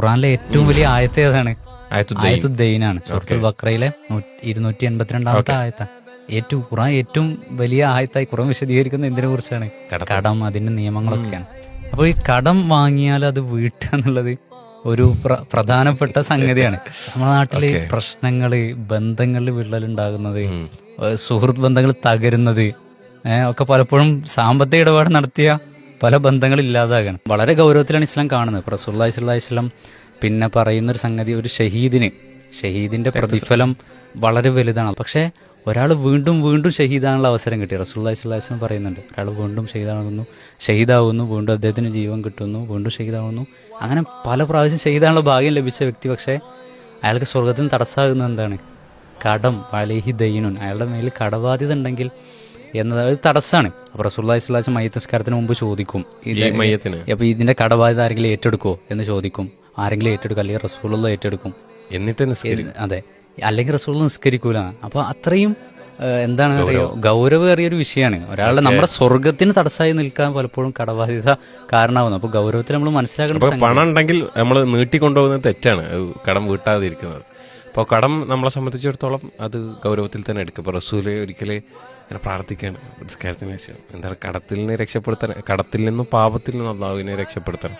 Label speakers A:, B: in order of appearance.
A: ഖുറാനിലെ ഏറ്റവും വലിയ ആയത്ത് ഏതാണ്?
B: ആയത്തുദ്ദീനാണ്
A: ആയത്തു ദൈനാണ് സുഹൃത്തുൽ ബക്രയിലെ ഇരുന്നൂറ്റി എൺപത്തിരണ്ടാമത്തെ ആയത്ത. ഏറ്റവും ഖുറാൻ ഏറ്റവും വലിയ ആയത്തായി ഖുറാൻ വിശദീകരിക്കുന്ന എന്തിനെ കുറിച്ചാണ്? കടം അതിന്റെ നിയമങ്ങളൊക്കെയാണ്. അപ്പോൾ ഈ കടം വാങ്ങിയാൽ അത് വീട്ടുക എന്നുള്ളത് ഒരു പ്രധാനപ്പെട്ട സംഗതിയാണ്. നമ്മുടെ നാട്ടിൽ പ്രശ്നങ്ങൾ ബന്ധങ്ങളിൽ വിള്ളലുണ്ടാകുന്നത് ഉണ്ടാകുന്നത് സുഹൃത്ത് ബന്ധങ്ങൾ തകരുന്നത് ഏഹ് ഒക്കെ പലപ്പോഴും സാമ്പത്തിക ഇടപാട് നടത്തിയ പല ബന്ധങ്ങളും ഇല്ലാതാകണം. വളരെ ഗൗരവത്തിലാണ് ഇസ്ലാം കാണുന്നത്. പ്രസുല്ലാഹി സ്വല്ലാഹി സ്വലം പിന്നെ പറയുന്ന ഒരു സംഗതി ഒരു ഷഹീദിന്. ഷഹീദിന്റെ പ്രതിഫലം വളരെ വലുതാണ്. പക്ഷേ ഒരാൾ വീണ്ടും വീണ്ടും ഷഹീദാനുള്ള അവസരം കിട്ടി. സ്വല്ലല്ലാഹി വസല്ലം പറയുന്നുണ്ട് ഒരാൾ വീണ്ടും ഷഹീദാകുന്നു ഷഹീദാവുന്നു വീണ്ടും അദ്ദേഹത്തിന് ജീവൻ കിട്ടുന്നു വീണ്ടും ഷഹീദാവുന്നു അങ്ങനെ പല പ്രാവശ്യം ഷഹീദാനുള്ള ഭാഗ്യം ലഭിച്ച വ്യക്തി പക്ഷേ അയാൾക്ക് സ്വർഗത്തിന് തടസ്സമാകുന്നത് എന്താണ്? കടം അലേഹി ദൈനുൻ. അയാളുടെ മേലിൽ കടബാധ്യത ഉണ്ടെങ്കിൽ എന്നത് ഒരു തടസ്സമാണ് അപ്പൊ റസൂല്ലാഹി സ്വലാസ് മയ്യത്തസ്കാരത്തിന് മുമ്പ് ചോദിക്കും ഇത് അപ്പൊ ഇതിന്റെ കടബാധ്യത ആരെങ്കിലും ഏറ്റെടുക്കോ എന്ന് ചോദിക്കും. ആരെങ്കിലും ഏറ്റെടുക്കും അല്ലെങ്കിൽ റസൂലുള്ള ഏറ്റെടുക്കും.
B: എന്നിട്ട്
A: അതെ. അല്ലെങ്കിൽ റസൂൾ നിസ്കരിക്കൂല. അപ്പൊ അത്രയും എന്താണ് ഗൗരവേറിയ ഒരു വിഷയമാണ്. ഒരാളുടെ നമ്മുടെ സ്വർഗത്തിന് തടസ്സമായി നിൽക്കാൻ പലപ്പോഴും കടബാധ്യത കാരണമാവുന്നു. അപ്പൊ ഗൗരവത്തിൽ നമ്മൾ
B: മനസ്സിലാക്കണം പണം ഉണ്ടെങ്കിൽ നമ്മൾ നീട്ടിക്കൊണ്ടുപോകുന്നത് തെറ്റാണ്. കടം വീട്ടാതിരിക്കുന്നത്. അപ്പോൾ കടം നമ്മളെ സംബന്ധിച്ചിടത്തോളം അത് ഗൗരവത്തിൽ തന്നെ എടുക്കും. ഇപ്പോൾ റസൂൽ ഒരിക്കലേ ഇങ്ങനെ പ്രാർത്ഥിക്കാണ്. നിസ്കാരത്തിന് ശേഷം എന്താണ് കടത്തിൽ നിന്ന് രക്ഷപ്പെടുത്താൻ കടത്തിൽ നിന്നും പാപത്തിൽ നിന്നും അള്ളാഹുവിനെ രക്ഷപ്പെടുത്തണം.